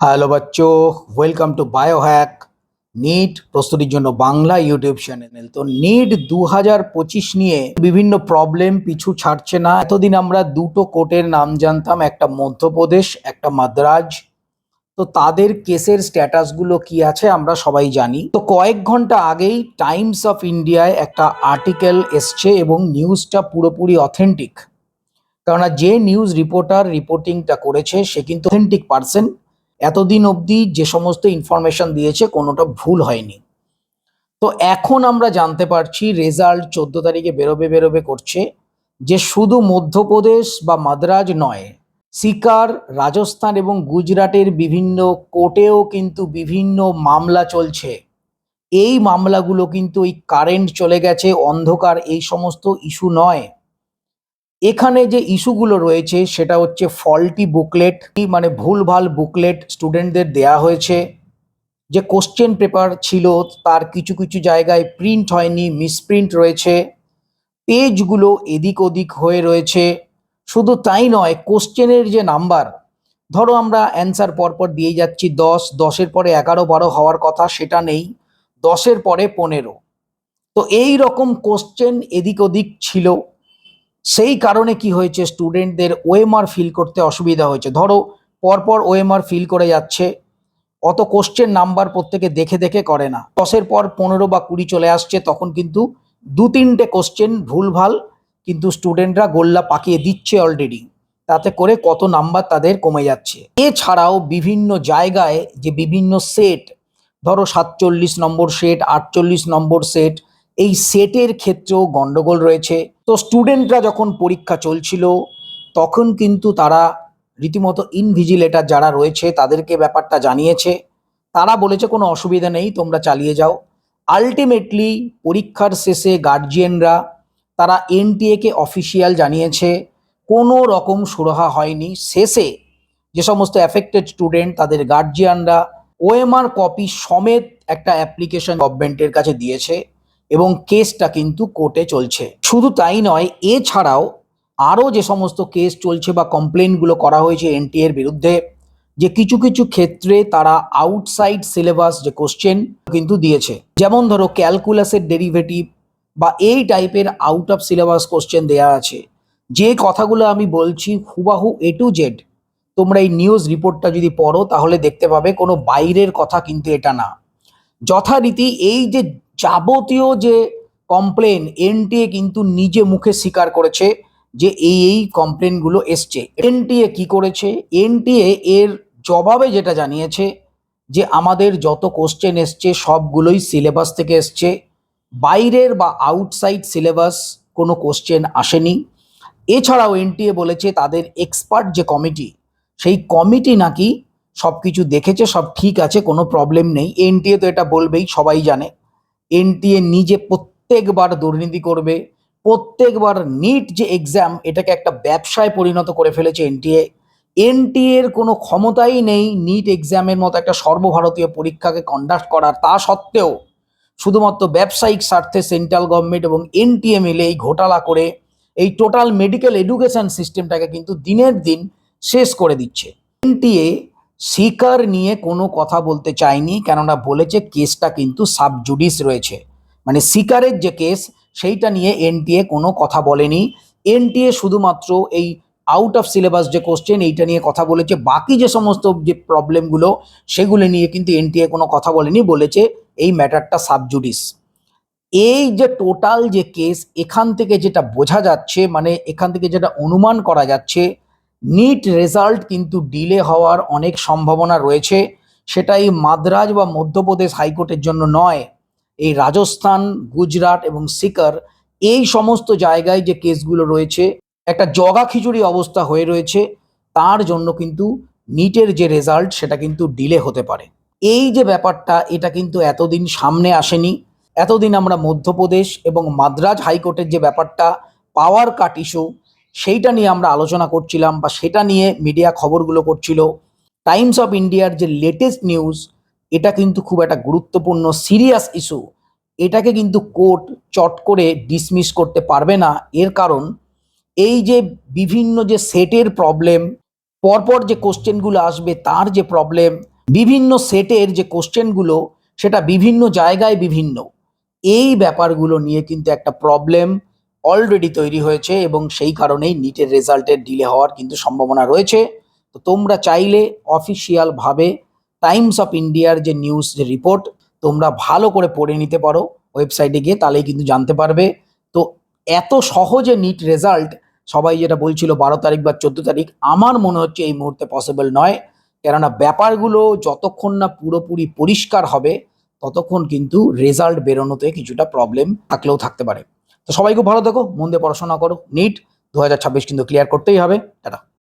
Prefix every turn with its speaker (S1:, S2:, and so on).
S1: Hello বাচ্চো welcome to Biohack NEET প্রস্তুতির জন্য বাংলা ইউটিউব চ্যানেল তো নিট দু হাজার পঁচিশ নিয়ে বিভিন্ন প্রবলেম পিছু ছাড়ছে না। এতদিন আমরা দুটো কোর্টের নাম জানতাম, একটা মধ্যপ্রদেশ, একটা মাদ্রাজ। তো তাদের কেসের স্ট্যাটাসগুলো কি আছে আমরা সবাই জানি। তো কয়েক ঘণ্টা আগেই টাইমস অফ ইন্ডিয়ায় একটা আর্টিকেল এসছে এবং নিউজটা পুরোপুরি অথেন্টিক কেননা যে নিউজ রিপোর্টার রিপোর্টিংটা করেছে, সে কিন্তু অথেন্টিক পার্সন এতদিন অবধি যে সমস্ত ইনফরমেশন দিয়েছে কোনোটা ভুল হয়নি। তো এখন আমরা জানতে পারছি রেজাল্ট চোদ্দ তারিখে বেরোবে বেরোবে করছে, যে শুধু মধ্যপ্রদেশ বা মাদ্রাজ নয়, সিকার, রাজস্থান এবং গুজরাটের বিভিন্ন কোর্টেও কিন্তু বিভিন্ন মামলা চলছে। এই মামলাগুলো কিন্তু ওই কারেন্ট চলে গেছে, অন্ধকার, এই সমস্ত ইস্যু নয়। এখানে যে ইস্যুগুলো রয়েছে, সেটা হচ্ছে ফল্টি বুকলেট মানে ভুলভাল বুকলেট স্টুডেন্টদের দেয়া হয়েছে। যে কোশ্চেন পেপার ছিল, তার কিছু কিছু জায়গায় প্রিন্ট হয়নি, মিসপ্রিন্ট রয়েছে। পেজগুলো এদিক ওদিক হয়ে রয়েছে। শুধু তাই নয়, কোশ্চেনের যে নাম্বার, ধরো আমরা অ্যান্সার পরপর দিয়ে যাচ্ছি দশ, দশের পরে এগারো, বারো হওয়ার কথা, সেটা নেই। দশের পরে পনেরো। তো এই রকম কোশ্চেন এদিক ওদিক ছিল। সেই কারণে কি হয়েছে? স্টুডেন্টদের ওএমআর ফিল করতে অসুবিধা হয়েছে। ধরো, পরপর ওএমআর ফিল করে যাচ্ছে, অত কোশ্চেন নাম্বার প্রত্যেকে দেখে দেখে করে না। দশের পর পনেরো বা কুড়ি চলে আসছে, তখন কিন্তু দু তিনটে কোশ্চেন ভুলভাল কিন্তু স্টুডেন্টরা গোল্লা পাকিয়ে দিচ্ছে অলরেডি তাতে করে কত নাম্বার তাদের কমে যাচ্ছে। এছাড়াও বিভিন্ন জায়গায় যে বিভিন্ন সেট ধরো সাতচল্লিশ নম্বর সেট আটচল্লিশ নম্বর সেট এই সেটের ক্ষেত্রেও গন্ডগোল রয়েছে। তো স্টুডেন্টরা যখন পরীক্ষা চলছিল, তখন কিন্তু তারা রীতিমতো ইনভিজিলেটার যারা রয়েছে, তাদেরকে ব্যাপারটা জানিয়েছে। তারা বলেছে, কোনো অসুবিধা নেই, তোমরা চালিয়ে যাও। আলটিমেটলি পরীক্ষার শেষে গার্জিয়ানরা তারা এনটিএকে অফিসিয়াল জানিয়েছে, কোনো রকম সুরাহা হয়নি। শেষে যে সমস্ত অ্যাফেক্টেড স্টুডেন্ট তাদের গার্জিয়ানরা ওএমআর কপি সমেত একটা অ্যাপ্লিকেশন গভর্নমেন্টের কাছে দিয়েছে। এবং কেসটা কিন্তু কোর্টে চলছে। শুধু তাই নয়, এছাড়াও আরও যে সমস্ত কেস চলছে বা কমপ্লেনগুলো করা হয়েছে এনটি এর বিরুদ্ধে, যে কিছু কিছু ক্ষেত্রে তারা আউটসাইড সিলেবাস যে কোশ্চেন কিন্তু দিয়েছে। যেমন ধরো, ক্যালকুলাসের ডেরিভেটিভ বা এই টাইপের আউট অফ সিলেবাস কোশ্চেন দেয়া আছে। যে কথাগুলো আমি বলছি হুবাহু এ টু জেড তোমরা এই নিউজ রিপোর্টটা যদি পড়ো তাহলে দেখতে পাবে কোনো বাইরের কথা কিন্তু এটা না। যথারীতি এই যে যাবতীয় যে কমপ্লেন এনটিএ কিন্তু নিজে মুখে স্বীকার করেছে যে এই এই কমপ্লেনগুলো এসছে। এনটিএ কি করেছে? এনটিএ এর জবাবে যেটা জানিয়েছে যে আমাদের যত কোশ্চেন এসছে, সবগুলোই সিলেবাস থেকে এসছে। বাইরের বা আউটসাইড সিলেবাস কোনো কোশ্চেন আসেনি। এছাড়াও এনটিএ বলেছে তাদের এক্সপার্ট যে কমিটি সেই কমিটি নাকি সব কিছু দেখেছে, সব ঠিক আছে, কোনো প্রবলেম নেই। এনটিএ তো এটা বলবেই, সবাই জানে। এনটিএ নিজে প্রত্যেকবার দুর্নীতি করবে, প্রত্যেকবার নিট যে এক্সাম এটাকে একটা ব্যবসায় পরিণত করে ফেলেছে এনটিএ। এনটিএ এর কোনো ক্ষমতাই নেই নিট এক্সামের মতো একটা সর্বভারতীয় পরীক্ষাকে কন্ডাক্ট করার। তা সত্ত্বেও শুধুমাত্র ব্যবসায়িক স্বার্থে সেন্ট্রাল গভর্নমেন্ট এবং এনটিএ মিলে এই ঘোটালা করে এই টোটাল মেডিকেল এডুকেশন সিস্টেমটাকে কিন্তু দিনের দিন শেষ করে দিচ্ছে। এনটিএ শিকার নিয়ে কোনো কথা বলতে চায়নি, কেননা বলেছে কেসটা কিন্তু সাবজুডিস রয়েছে। মানে শিকারের যে কেস, সেইটা নিয়ে এনটিএ কোনো কথা বলেনি। এনটিএ শুধুমাত্র এই আউট অফ সিলেবাস যে কোশ্চেন এইটা নিয়ে কথা বলেছে। বাকি যে সমস্ত যে প্রবলেমগুলো সেগুলো নিয়ে কিন্তু এনটিএ কোনো কথা বলেনি, বলেছে এই ম্যাটারটা সাবজুডিস। এই যে টোটাল যে কেস এখান থেকে যেটা বোঝা যাচ্ছে মানে এখান থেকে যেটা অনুমান করা যাচ্ছে নিট রেজাল্ট কিন্তু ডিলে হওয়ার অনেক সম্ভাবনা রয়েছে। সেটাই মাদ্রাজ বা মধ্যপ্রদেশ হাইকোর্টের জন্য নয়। এই রাজস্থান, গুজরাট এবং সিকার এই সমস্ত জায়গায় যে কেসগুলো রয়েছে, একটা জগা খিচুড়ি অবস্থা হয়ে রয়েছে। তার জন্য কিন্তু নিটের যে রেজাল্ট সেটা কিন্তু ডিলে হতে পারে। এই যে ব্যাপারটা, এটা কিন্তু এতদিন সামনে আসেনি। এতদিন আমরা মধ্যপ্রদেশ এবং মাদ্রাজ হাইকোর্টের যে ব্যাপারটা পাওয়ার কাট ইস্যু সেইটা নিয়ে আমরা আলোচনা করছিলাম বা সেটা নিয়ে মিডিয়া খবরগুলো করছিল। টাইমস অফ ইন্ডিয়ার যে লেটেস্ট নিউজ এটা কিন্তু খুব একটা গুরুত্বপূর্ণ সিরিয়াস ইস্যু এটাকে কিন্তু কোর্ট চট করে ডিসমিস করতে পারবে না। এর কারণ, এই যে বিভিন্ন যে সেটের প্রবলেম পরপর যে কোশ্চেনগুলো আসবে, তার যে প্রবলেম বিভিন্ন সেটের যে কোশ্চেনগুলো সেটা বিভিন্ন জায়গায় বিভিন্ন। এই ব্যাপারগুলো নিয়ে কিন্তু একটা প্রবলেম অলরেডি তৈরি হয়েছে এবং সেই কারণেই নিটের রেজাল্টের ডিলে হওয়ার কিন্তু সম্ভাবনা রয়েছে। তো তোমরা চাইলে অফিসিয়াল ভাবে টাইমস অফ ইন্ডিয়ার যে নিউজ যে রিপোর্ট তোমরা ভালো করে পড়ে নিতে পারো। ওয়েবসাইটে গিয়ে তাহলেই কিন্তু জানতে পারবে। তো এত সহজে নিট রেজাল্ট সবাই যেটা বলছিল বারো তারিখ বা চোদ্দ তারিখ, আমার মনে হচ্ছে এই মুহূর্তে পসিবল নয়। কেননা ব্যাপারগুলো যতক্ষণ না পুরোপুরি পরিষ্কার হবে, ততক্ষণ কিন্তু রেজাল্ট বেরোনোতে কিছুটা প্রবলেম থাকলেও থাকতে পারে। তো সবাই খুব ভালো থেকো, মন দিয়ে পড়াশোনা করো নিট দু হাজার ছাব্বিশ কিন্তু ক্লিয়ার করতেই হবে, টাটা।